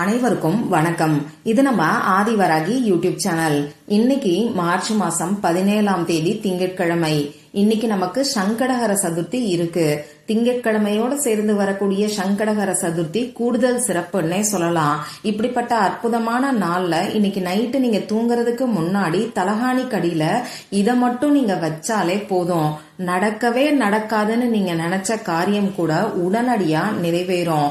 அனைவருக்கும் வணக்கம். இது நம்ம ஆதிவராகி யூடியூப் சேனல். இன்னைக்கு மார்ச் மாசம் பதினேழாம் தேதி திங்கட்கிழமை. இன்னைக்கு நமக்கு சங்கடகர சதுர்த்தி இருக்கு. திங்கட்கிழமையோட சேர்ந்து வரக்கூடிய சங்கடகர சதுர்த்தி கூடுதல் சிறப்புன்னே சொல்லலாம். இப்படிப்பட்ட அற்புதமான நாள்ல இன்னைக்கு நைட்டு நீங்க தூங்குறதுக்கு முன்னாடி தலகாணி கடியில இதை மட்டும் நீங்க வச்சாலே போதும். நடக்கவே நடக்காதுன்னு நீங்க நினைச்ச காரியம் கூட உடனடியா நிறைவேறும்.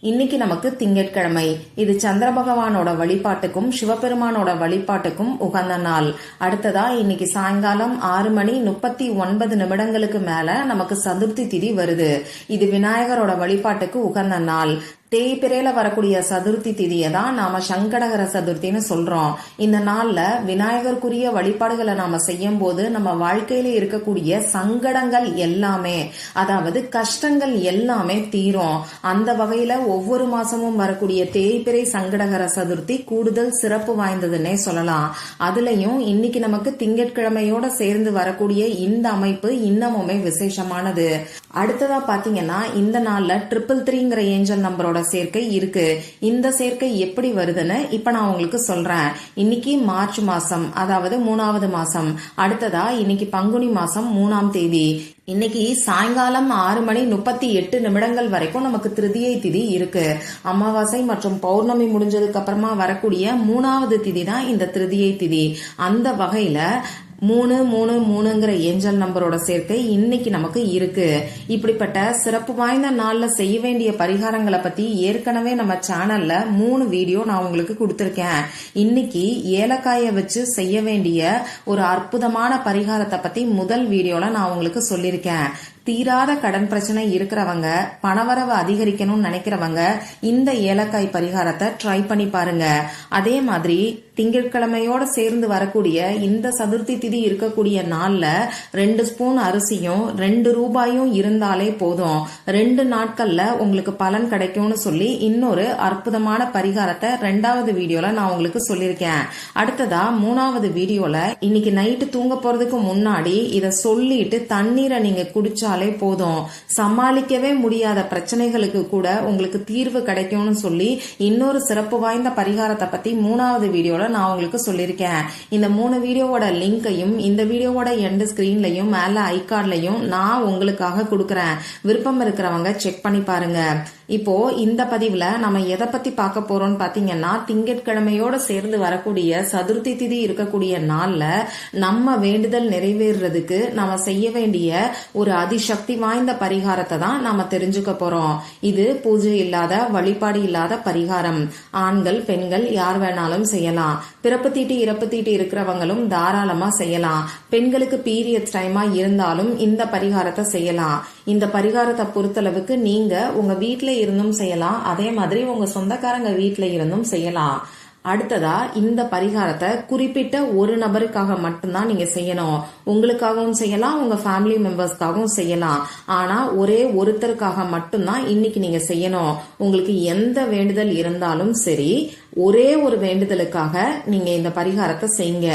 இன்னைக்கு நமக்கு திங்கட்கிழமை. இது சந்திர பகவானோட வழிபாட்டுக்கும் சிவபெருமானோட வழிபாட்டுக்கும் உகந்த நாள். அடுத்ததா இன்னைக்கு சாயங்காலம் ஆறு மணி முப்பத்தி ஒன்பது நிமிடங்களுக்கு மேல நமக்கு சதுர்த்தி திதி வருது. இது விநாயகரோட வழிபாட்டுக்கு உகந்த நாள். தேய்பிரையில வரக்கூடிய சதுர்த்தி திதியை தான் நாம சங்கடகர சதுர்த்தின்னு சொல்றோம். இந்த நாள்ல விநாயகருக்குரிய வழிபாடுகளை நாம செய்யும் போது நம்ம வாழ்க்கையில இருக்கக்கூடிய சங்கடங்கள் எல்லாமே அதாவது கஷ்டங்கள் எல்லாமே தீரும். அந்த வகையில ஒவ்வொரு மாசமும் வரக்கூடிய தேய்பிரை சங்கடகர சதுர்த்தி கூடுதல் சிறப்பு வாய்ந்ததுன்னே சொல்லலாம். அதுலயும் இன்னைக்கு நமக்கு திங்கட்கிழமையோட சேர்ந்து வரக்கூடிய இந்த அமைப்பு இன்னமுமே விசேஷமானது. அடுத்ததா பாத்தீங்கன்னா இந்த நாள்ல ட்ரிபிள் த்ரீங்கிற ஏஞ்சல் நம்பரோட சேர்க்கை இருக்கு. இந்த சேர்க்கை எப்படி வருதுன்னு இப்ப நான் உங்களுக்கு சொல்றேன். இன்னைக்கு மார்ச் மாசம் அதாவது மூணாவது மாசம். அடுத்ததா இன்னைக்கு பங்குனி மாசம் மூணாம் தேதி. இன்னைக்கு சாயங்காலம் ஆறு மணி முப்பத்தி எட்டு நிமிடங்கள் வரைக்கும் நமக்கு திருதியை திதி இருக்கு. அமாவாசை மற்றும் பௌர்ணமி முடிஞ்சதுக்கு அப்புறமா வரக்கூடிய மூணாவது திதி தான் இந்த திருதியை திதி. அந்த வகையில மூணு மூணு மூணுங்கிற ஏஞ்சல் நம்பரோட சேர்க்கை இன்னைக்கு நமக்கு இருக்கு. இப்படிப்பட்ட சிறப்பு வாய்ந்த நாள்ல செய்ய வேண்டிய பரிகாரங்களை பத்தி ஏற்கனவே நம்ம சேனல்ல மூணு வீடியோ நான் உங்களுக்கு கொடுத்துருக்கேன். இன்னைக்கு ஏலக்காயை வச்சு செய்ய வேண்டிய ஒரு அற்புதமான பரிகாரத்தை பத்தி முதல் வீடியோல நான் உங்களுக்கு சொல்லியிருக்கேன். தீராத கடன் பிரச்சனை இருக்கிறவங்க பணவரவு அதிகரிக்கணும்னு நினைக்கிறவங்க இந்த ஏலக்காய் பரிகாரத்தை ட்ரை பண்ணி பாருங்க. அதே மாதிரி திங்கட்கிழமையோட சேர்ந்து வரக்கூடிய இந்த சதுர்த்தி திதி இருக்கக்கூடிய நாள்ல ரெண்டு ஸ்பூன் அரிசியும் ரெண்டு ரூபாயும் இருந்தாலே போதும். ரெண்டு நாட்கள்ல உங்களுக்கு பலன் கிடைக்கும்னு சொல்லி இன்னொரு அற்புதமான பரிகாரத்தை ரெண்டாவது வீடியோல நான் உங்களுக்கு சொல்லியிருக்கேன். அடுத்ததா மூணாவது வீடியோல இன்னைக்கு நைட்டு தூங்க போறதுக்கு முன்னாடி இதை சொல்லிட்டு தண்ணீரை நீங்க குடிச்சாலே போதும். சமாளிக்கவே முடியாத பிரச்சனைகளுக்கு கூட உங்களுக்கு தீர்வு கிடைக்கும்னு சொல்லி இன்னொரு சிறப்பு வாய்ந்த பரிகாரத்தை பத்தி மூணாவது வீடியோல நான் உங்களுக்கு சொல்லியிருக்கேன். இந்த மூணு வீடியோவோட லிங்கையும் இந்த வீடியோவோட எண்டு ஸ்கிரீன்லையும் மேல ஐகார்ட்லையும் நான் உங்களுக்காக கொடுக்கறேன். விருப்பம் இருக்கிறவங்க செக் பண்ணி பாருங்க. இப்போ இந்த பதிவுல நம்ம எதை பத்தி பார்க்க போறோம்னு பாத்தீங்கன்னா திங்கட்கிழமையோட சேர்ந்து வரக்கூடிய சதுர்த்தி திதி இருக்கக்கூடிய நாள்ல நம்ம வேண்டுதல் நிறைவேறதுக்கு நம்ம செய்ய வேண்டிய ஒரு அதிசக்தி வாய்ந்த பரிகாரத்தை தான் நாம தெரிஞ்சுக்க போறோம். இது பூஜை இல்லாத வழிபாடு இல்லாத பரிகாரம். ஆண்கள் பெண்கள் யார் வேணாலும் செய்யலாம். பிறப்பு தீட்டு இறப்பு தீட்டு இருக்கிறவங்களும் தாராளமா செய்யலாம். பெண்களுக்கு பீரியட்ஸ் டைமா இருந்தாலும் இந்த பரிகாரத்தை செய்யலாம். இந்த பரிகாரத்தை பொறுத்தளவுக்கு நீங்க உங்க வீட்டுல இருந்தும் செய்யலாம். அதே மாதிரி உங்க சொந்தக்காரங்க வீட்டில் இருந்தும் செய்யலாம். அடுத்ததா இந்த பரிகாரத்தை குறிப்பிட்ட ஒரு நபருக்காக மட்டும்தான் நீங்க செய்யணும். உங்களுக்காகவும் செய்யலாம் உங்க ஃபேமிலி மெம்பர்ஸ்க்காகவும் செய்யலாம். ஆனா ஒரே ஒருத்தருக்காக மட்டும்தான் இன்னைக்கு நீங்க செய்யணும். உங்களுக்கு எந்த வேண்டுதல் இருந்தாலும் சரி ஒரே ஒரு வேண்டுதலுக்காக நீங்க இந்த பரிகாரத்தை செய்யுங்க.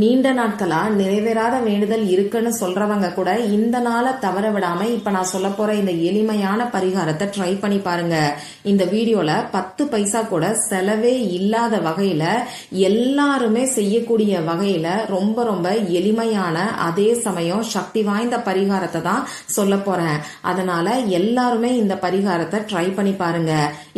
நீண்ட நாட்களா நிறைவேறாத வேண்டுதல் இருக்குன்னு சொல்றவங்க கூட இந்த நாளை தவற விடாம இப்ப நான் சொல்ல போற இந்த எளிமையான பரிகாரத்தை ட்ரை பண்ணி பாருங்க. இந்த வீடியோல பத்து பைசா கூட செலவே இல்லாத வகையில எல்லாருமே செய்யக்கூடிய வகையில ரொம்ப ரொம்ப எளிமையான அதே சமயம் சக்தி வாய்ந்த பரிகாரத்தை தான் சொல்ல போறேன். அதனால எல்லாருமே இந்த பரிகாரத்தை ட்ரை பண்ணி பாருங்க.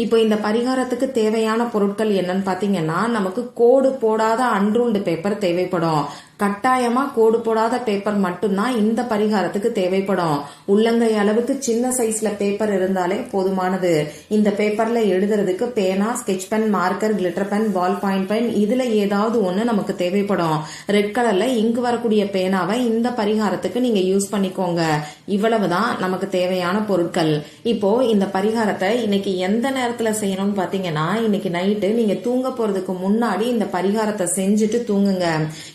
இப்போ இந்த பரிகாரத்துக்கு தேவையான பொருட்கள் என்னன்னு பாத்தீங்கன்னா நமக்கு கோடு போடாத அன்ரூல்டு பேப்பர் தேவைப்படும். கட்டாயமா கோடு போடாத பேப்பர் மட்டும்தான் இந்த பரிகாரத்துக்கு தேவைப்படும். உள்ளங்கை அளவுக்கு சின்ன சைஸ்ல பேப்பர் இருந்தாலே போதுமானது. இந்த பேப்பர்ல எழுதுறதுக்கு பேனா sketch pen marker glitter pen ball point pen இதுல ஏதாவது ஒண்ணு நமக்கு தேவைப்படும். ரெட் கலர்ல இங்கு வரக்கூடிய பேனாவை இந்த பரிகாரத்துக்கு நீங்க யூஸ் பண்ணிக்கோங்க. இவ்வளவுதான் நமக்கு தேவையான பொருட்கள். இப்போ இந்த பரிகாரத்தை இன்னைக்கு எந்த நேரத்துல செய்யணும்னு பாத்தீங்கன்னா இன்னைக்கு நைட்டு நீங்க நீங்க தூங்க போறதுக்கு முன்னாடி இந்த பரிகாரத்தை செஞ்சுட்டு தூங்குங்க.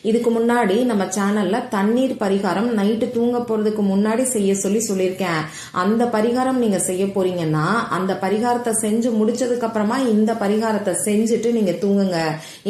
இதுக்கு முன்னாடி முன்னாடி நம்ம சேனல்ல தண்ணீர் பரிகாரம் நைட்டு தூங்க போறதுக்கு முன்னாடி செய்ய சொல்லி சொல்லியிருக்கேன். அந்த பரிகாரம் நீங்க செய்ய போறீங்கன்னா அந்த பரிகாரத்தை செஞ்சு முடிச்சதுக்கு அப்புறமா இந்த பரிகாரத்தை செஞ்சுட்டு நீங்க தூங்குங்க.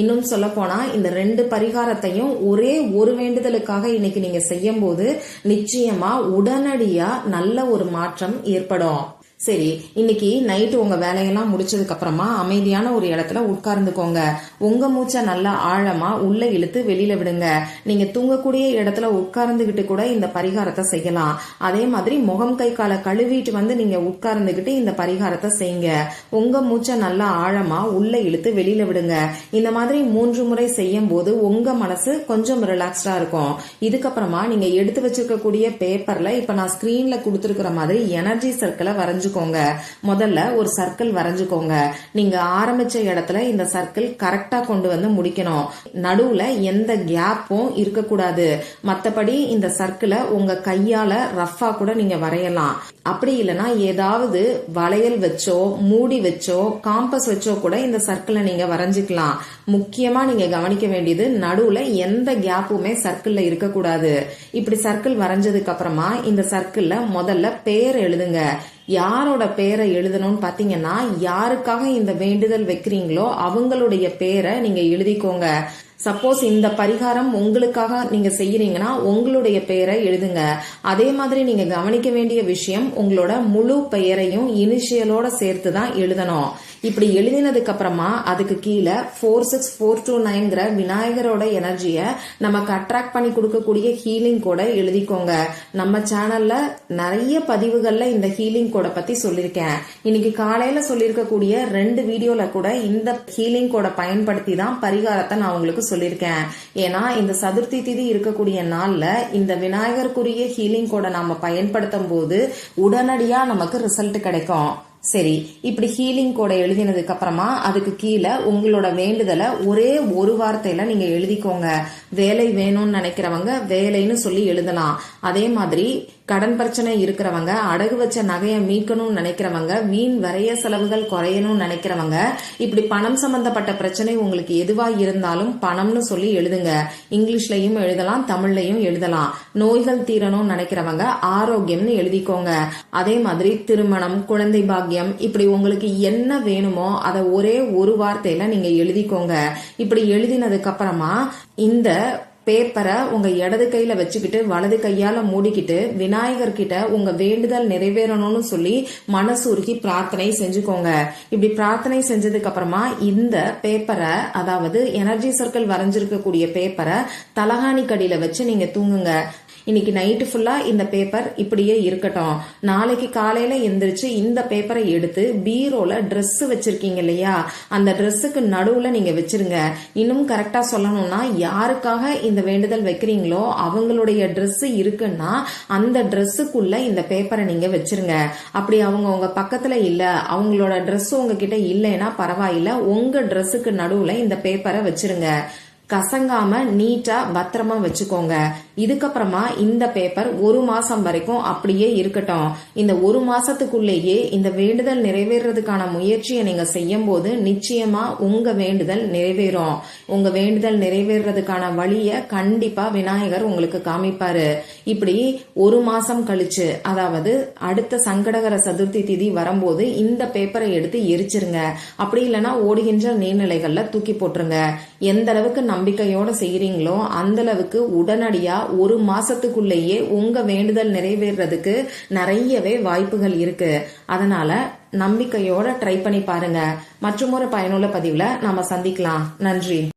இன்னும் சொல்ல போனா இந்த ரெண்டு பரிகாரத்தையும் ஒரே ஒரு வேண்டுதலுக்காக இன்னைக்கு நீங்க செய்யும் போது நிச்சயமா உடனடியா நல்ல ஒரு மாற்றம் ஏற்படும். சரி இன்னைக்கு நைட்டு உங்க வேலையெல்லாம் முடிச்சதுக்கு அப்புறமா அமைதியான ஒரு இடத்துல உட்கார்ந்துக்கோங்க. உங்க மூச்சை நல்லா ஆழமா உள்ள இழுத்து வெளியில விடுங்க. நீங்க தூங்கக்கூடிய இடத்துல உட்கார்ந்துகிட்டு கூட இந்த பரிகாரத்தை செய்யலாம். அதே மாதிரி முகம் கை காலை கழுவிட்டு வந்து நீங்க உட்கார்ந்துகிட்டு இந்த பரிகாரத்தை செய்யுங்க. உங்க மூச்சை நல்லா ஆழமா உள்ள இழுத்து வெளியில விடுங்க. இந்த மாதிரி மூன்று முறை செய்யும் போது உங்க மனசு கொஞ்சம் ரிலாக்ஸ்டா இருக்கும். இதுக்கப்புறமா நீங்க எடுத்து வச்சிருக்கக்கூடிய பேப்பர்ல இப்ப நான் ஸ்கிரீன்ல கொடுத்துருக்கிற மாதிரி எனர்ஜி சர்க்கிளை வரைஞ்சு வரைஞ்சுக்கோங்க. முதல்ல ஒரு சர்க்கிள் வரைஞ்சுக்கோங்க. நீங்க ஆரம்பிச்ச இடத்துல இந்த சர்க்கிள் கரெக்டா கொண்டு வந்து முடிக்கணும். நடுவுல எந்த கேப்பும் இருக்கக்கூடாது. மத்தபடி இந்த சர்க்கிளை உங்க கையால ரஃபா கூட நீங்க வரையலாம். அப்படி இல்லைன்னா ஏதாவது வளையல் வச்சோ மூடி வச்சோ காம்பஸ் வச்சோ கூட இந்த சர்க்கிளை நீங்க வரைஞ்சுக்கலாம். முக்கியமா நீங்க கவனிக்க வேண்டியது நடுவுல எந்த கேப்புமே சர்க்கிள்ல இருக்கக்கூடாது. இப்படி சர்க்கிள் வரைஞ்சதுக்கு அப்புறமா இந்த சர்க்கிள்ல முதல்ல பேர் எழுதுங்க. யாரோட பேரை எழுதணும்னு பாத்தீங்கன்னா யாருக்காக இந்த வேண்டுதல் வைக்கிறீங்களோ அவங்களுடைய பேரை நீங்க எழுதிக்கோங்க. சப்போஸ் இந்த பரிகாரம் உங்களுக்காக நீங்க செய்யறீங்கன்னா உங்களுடைய பெயரை எழுதுங்க. அதே மாதிரி நீங்க கவனிக்க வேண்டிய விஷயம் உங்களோட முழு பெயரையும் இனிஷியலோட சேர்த்து தான் எழுதணும். இப்படி எழுதினதுக்கு அப்புறமா அதுக்கு கீழே ஃபோர் சிக்ஸ் ஃபோர் டூ நைன்கிற விநாயகரோட எனர்ஜியை நமக்கு அட்ராக்ட் பண்ணி கொடுக்கக்கூடிய ஹீலிங் கோடை எழுதிக்கோங்க. நம்ம சேனல்ல நிறைய பதிவுகள்ல இந்த ஹீலிங் கோடை பத்தி சொல்லியிருக்கேன் இன்னைக்கு காலையில சொல்லியிருக்கக்கூடிய ரெண்டு வீடியோல கூட இந்த ஹீலிங் கோடை பயன்படுத்தி தான் பரிகாரத்தை நான் உங்களுக்கு சொல்லியிருக்கேன் ஏன்னா இந்த சதுர்த்தி திதி இருக்கக்கூடிய நாள்ல இந்த விநாயகருக்குரிய ஹீலிங் கோடை நாம பயன்படுத்தும் போது உடனடியா நமக்கு ரிசல்ட் கிடைக்கும். சரி இப்படி ஹீலிங் கோடை எழுதினதுக்கு அப்புறமா அதுக்கு கீழே உங்களோட வேண்டுதலை ஒரே ஒரு வார்த்தையில நீங்க எழுதிக்கோங்க. வேலை வேணும்னு நினைக்கிறவங்க வேலைன்னு சொல்லி எழுதலாம். அதே மாதிரி கடன் பிரச்சனை இருக்கிறவங்க அடகு வச்ச நகையை மீட்கணும்னு நினைக்கிறவங்க வீண் வரைய செலவுகள் குறையணும்னு நினைக்கிறவங்க இப்படி பணம் சம்பந்தப்பட்ட பிரச்சனை உங்களுக்கு எதுவா இருந்தாலும் பணம்னு சொல்லி எழுதுங்க. இங்கிலீஷ்லயும் எழுதலாம் தமிழ்லயும் எழுதலாம். நோய்கள் தீரணும்னு நினைக்கிறவங்க ஆரோக்கியம்னு எழுதிக்கோங்க. அதே மாதிரி திருமணம் குழந்தை பாக்கியம் இப்படி உங்களுக்கு என்ன வேணுமோ அதை ஒரே ஒரு வார்த்தையில நீங்க எழுதிக்கோங்க. இப்படி எழுதினதுக்கு அப்புறமா இந்த பேப்பரை உங்க இடது கையில வச்சுக்கிட்டு வலது கையால மூடிக்கிட்டு விநாயகர் கிட்ட உங்க வேண்டுதல் நிறைவேறணும்னு சொல்லி மனசுருகி பிரார்த்தனை செஞ்சுக்கோங்க. இப்படி பிரார்த்தனை செஞ்சதுக்கு அப்புறமா இந்த பேப்பரை அதாவது எனர்ஜி சர்க்கிள் வரைஞ்சிருக்கக்கூடிய பேப்பரை தலகாணி கடியில வச்சு நீங்க தூங்குங்க. இன்னைக்கு நைட்டு ஃபுல்லா இந்த பேப்பர் இப்படியே இருக்கட்டும். நாளைக்கு காலையில எந்திரிச்சு இந்த பேப்பரை எடுத்து பீரோல ட்ரெஸ்ஸு வச்சிருக்கீங்க இல்லையா? அந்த ட்ரெஸ்ஸுக்கு நடுவுல நீங்க வச்சிருங்க. இன்னும் கரெக்டா சொல்லணும்னா யாருக்காக இந்த வேண்டுதல் வைக்கிறீங்களோ அவங்களுடைய ட்ரெஸ்ஸு இருக்குன்னா அந்த ட்ரெஸ்ஸுக்குள்ள இந்த பேப்பரை நீங்க வச்சிருங்க. அப்படி அவங்க உங்க பக்கத்துல இல்ல அவங்களோட ட்ரெஸ் உங்ககிட்ட இல்லைன்னா பரவாயில்ல உங்க ட்ரெஸ்ஸுக்கு நடுவுல இந்த பேப்பரை வச்சிருங்க. கசங்காம நீட்டா பத்திரமா வச்சுக்கோங்க. இதுக்கப்புறமா இந்த பேப்பர் ஒரு மாசம் வரைக்கும் அப்படியே இருக்கட்டும். இந்த ஒரு மாசத்துக்குள்ளேயே இந்த வேண்டுதல் நிறைவேறதுக்கான முயற்சியை நீங்க செய்யும் போது நிச்சயமா உங்க வேண்டுதல் நிறைவேறும். உங்க வேண்டுதல் நிறைவேறதுக்கான வழிய கண்டிப்பா விநாயகர் உங்களுக்கு காமிப்பாரு. இப்படி ஒரு மாசம் கழிச்சு அதாவது அடுத்த சங்கடகர சதுர்த்தி திதி வரும்போது இந்த பேப்பரை எடுத்து எரிச்சிருங்க. அப்படி இல்லைன்னா ஓடுகின்ற நீர்நிலைகள்ல தூக்கி போட்டுருங்க. எந்த அளவுக்கு நம்பிக்கையோட செய்கிறீங்களோ அந்த அளவுக்கு உடனடியா ஒரு மாசத்துக்குள்ளேயே உங்க வேண்டுதல் நிறைவேறதுக்கு நிறையவே வாய்ப்புகள் இருக்கு. அதனால நம்பிக்கையோட ட்ரை பண்ணி பாருங்க. மற்றும் ஒரு பயனுள்ள பதிவுல நாம சந்திக்கலாம். நன்றி.